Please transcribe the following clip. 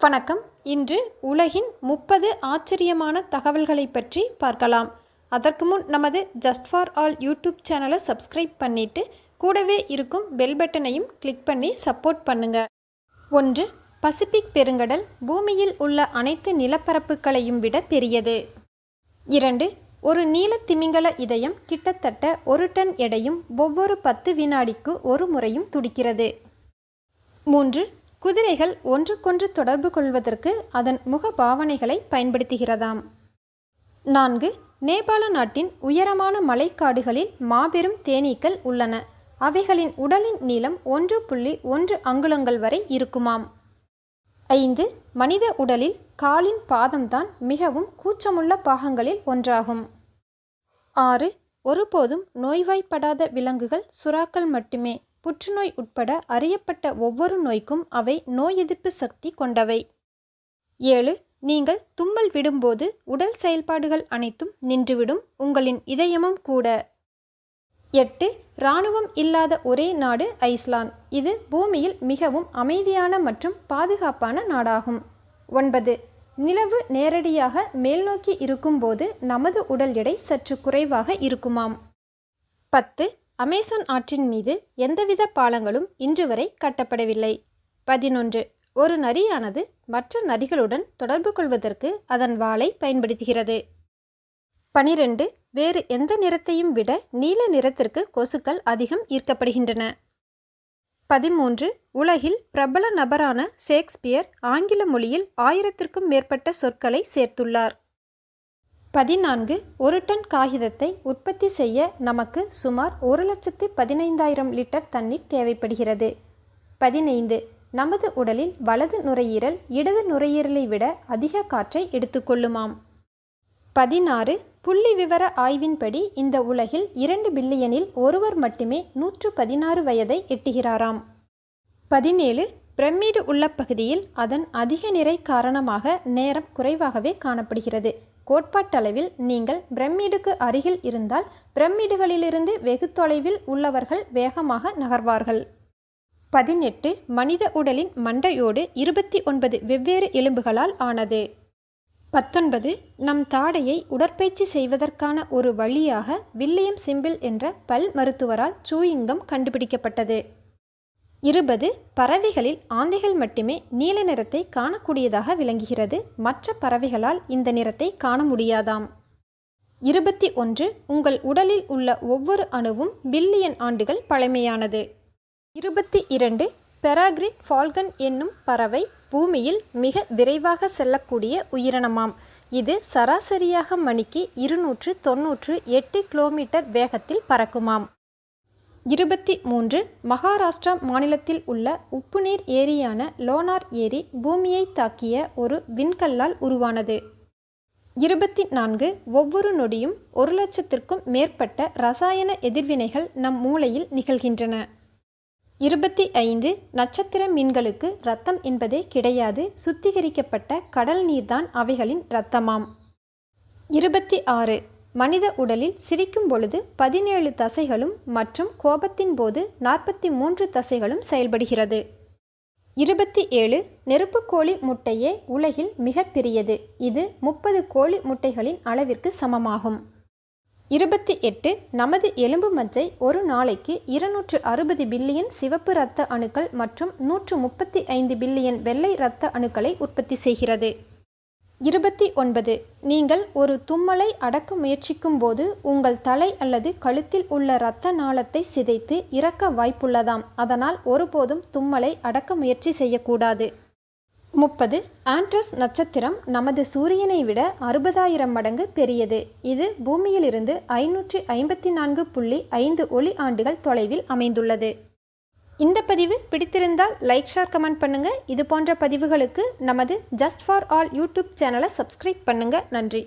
வணக்கம். இன்று உலகின் முப்பது ஆச்சரியமான தகவல்களை பற்றி பார்க்கலாம். அதற்கு முன் நமது ஜஸ்ட் ஃபார் ஆல் யூடியூப் சேனலை சப்ஸ்கிரைப் பண்ணிட்டு கூடவே இருக்கும் பெல் பட்டனையும் கிளிக் பண்ணி சப்போர்ட் பண்ணுங்க. ஒன்று பசிபிக் பெருங்கடல் பூமியில் உள்ள அனைத்து நிலப்பரப்புகளையும் விட பெரியது. இரண்டு ஒரு நீல திமிங்கல இதயம் கிட்டத்தட்ட ஒரு டன் எடையும் ஒவ்வொரு பத்து வினாடிக்கு ஒரு முறையும் துடிக்கிறது. மூன்று குதிரைகள் ஒன்றுக்கொன்று தொடர்பு கொள்வதற்கு அதன் முக பாவனைகளை பயன்படுத்துகிறதாம். நான்கு நேபாள நாட்டின் உயரமான மலைக்காடுகளில் மாபெரும் தேனீக்கள் உள்ளன. அவைகளின் உடலின் நீளம் ஒன்று புள்ளி ஒன்று அங்குலங்கள் வரை இருக்குமாம். ஐந்து மனித உடலில் காலின் பாதம்தான் மிகவும் கூச்சமுள்ள பாகங்களில் ஒன்றாகும். ஆறு ஒருபோதும் நோய்வாய்ப்படாத விலங்குகள் சுறாக்கள் மட்டுமே. புற்றுநோய் உட்பட அறியப்பட்ட ஒவ்வொரு நோய்க்கும் அவை நோய் எதிர்ப்பு சக்தி கொண்டவை. ஏழு நீங்கள் தும்மல் விடும்போது உடல் செயல்பாடுகள் அனைத்தும் நின்றுவிடும் உங்களின் இதயமும் கூட. எட்டு இராணுவம் இல்லாத ஒரே நாடு ஐஸ்லாந்து. இது பூமியில் மிகவும் அமைதியான மற்றும் பாதுகாப்பான நாடாகும். ஒன்பது நிலவு நேரடியாக மேல்நோக்கி இருக்கும்போது நமது உடல் எடை சற்று குறைவாக இருக்குமாம். பத்து அமேசான் ஆற்றின் மீது எந்தவித பாலங்களும் இன்று வரை கட்டப்படவில்லை. பதினொன்று. ஒரு நரியானது மற்ற நரிகளுடன் தொடர்பு கொள்வதற்கு அதன் வாளை பயன்படுத்துகிறது. பனிரெண்டு. வேறு எந்த நிறத்தையும் விட நீல நிறத்திற்கு கொசுக்கள் அதிகம் ஈர்க்கப்படுகின்றன. பதிமூன்று. உலகில் பிரபல நபரான ஷேக்ஸ்பியர் ஆங்கில மொழியில் ஆயிரத்திற்கும் மேற்பட்ட சொற்களை சேர்த்துள்ளார். பதினான்கு ஒரு டன் காகிதத்தை உற்பத்தி செய்ய நமக்கு சுமார் ஒரு லட்சத்து பதினைந்தாயிரம் லிட்டர் தண்ணீர் தேவைப்படுகிறது. பதினைந்து நமது உடலில் வலது நுரையீரல் இடது நுரையீரலை விட அதிக காற்றை எடுத்துக்கொள்ளுமாம். பதினாறு புள்ளி விவர ஆய்வின்படி இந்த உலகில் இரண்டு பில்லியனில் ஒருவர் மட்டுமே நூற்று பதினாறு வயதை எட்டுகிறாராம். பதினேழு பிரமிடு உள்ள பகுதியில் அதன் அதிக நிறை காரணமாக நேரம் குறைவாகவே காணப்படுகிறது. கோட்பாட்டளவில் நீங்கள் பிரமிடுக்கு அருகில் இருந்தால் பிரமிடுகளிலிருந்து வெகு தொலைவில் உள்ளவர்கள் வேகமாக நகர்வார்கள். பதினெட்டு. மனித உடலின் மண்டையோடு இருபத்தி ஒன்பது வெவ்வேறு எலும்புகளால் ஆனது. பத்தொன்பது. நம் தாடையை உடற்பயிற்சி செய்வதற்கான ஒரு வழியாக வில்லியம் சிம்பிள் என்ற பல் மருத்துவரால் சூயிங்கம் கண்டுபிடிக்கப்பட்டது. இருபது பறவைகளில் ஆந்தைகள் மட்டுமே நீல நிறத்தை காணக்கூடியதாக விளங்குகிறது. மற்ற பறவைகளால் இந்த நிறத்தை காண முடியாதாம். இருபத்தி ஒன்று உங்கள் உடலில் உள்ள ஒவ்வொரு அணுவும் பில்லியன் ஆண்டுகள் பழமையானது. இருபத்தி இரண்டு பெராக்ரின் ஃபால்கன் என்னும் பறவை பூமியில் மிக விரைவாக செல்லக்கூடிய உயிரினமாம். இது சராசரியாக மணிக்கு இருநூற்று தொன்னூற்று எட்டு கிலோமீட்டர் வேகத்தில் பறக்குமாம். இருபத்தி மூன்று மகாராஷ்டிரா மாநிலத்தில் உள்ள உப்புநீர் ஏரியான லோனார் ஏரி பூமியை தாக்கிய ஒரு விண்கல்லால் உருவானது. இருபத்தி நான்கு ஒவ்வொரு நொடியும் ஒரு லட்சத்திற்கும் மேற்பட்ட ரசாயன எதிர்வினைகள் நம் மூளையில் நிகழ்கின்றன. இருபத்தி ஐந்து நட்சத்திர மீன்களுக்கு இரத்தம் என்பதே கிடையாது சுத்திகரிக்கப்பட்ட கடல் நீர்தான் அவைகளின் இரத்தமாம். இருபத்தி ஆறு மனித உடலில் சிரிக்கும் பொழுது பதினேழு தசைகளும் மற்றும் கோபத்தின் போது நாற்பத்தி மூன்று தசைகளும் செயல்படுகிறது. இருபத்தி ஏழு நெருப்பு கோழி முட்டையே உலகில் மிகப்பெரியது இது முப்பது கோழி முட்டைகளின் அளவிற்கு சமமாகும். இருபத்தி எட்டு நமது எலும்பு மஜ்ஜை ஒரு நாளைக்கு இருநூற்று அறுபது பில்லியன் சிவப்பு இரத்த அணுக்கள் மற்றும் நூற்று முப்பத்தி ஐந்து பில்லியன் வெள்ளை இரத்த அணுக்களை உற்பத்தி செய்கிறது. இருபத்தி ஒன்பது. நீங்கள் ஒரு தும்மலை அடக்க முயற்சிக்கும் போது உங்கள் தலை அல்லது கழுத்தில் உள்ள இரத்த நாளத்தை சிதைத்து இறக்க வாய்ப்புள்ளதாம். அதனால் ஒருபோதும் தும்மலை அடக்க முயற்சி செய்யக்கூடாது. முப்பது. ஆண்ட்ரஸ் நட்சத்திரம் நமது சூரியனை விட அறுபதாயிரம் மடங்கு பெரியது. இது பூமியிலிருந்து ஐநூற்றி ஐம்பத்தி நான்கு புள்ளி ஐந்து ஒளி ஆண்டுகள் தொலைவில் அமைந்துள்ளது. இந்த பதிவு பிடித்திருந்தால் லைக் ஷேர் கமெண்ட் பண்ணுங்கள் இது போன்ற பதிவுகளுக்கு நமது ஜஸ்ட் ஃபார் ஆல் யூடியூப் சேனலை சப்ஸ்கிரைப் பண்ணுங்கள் நன்றி.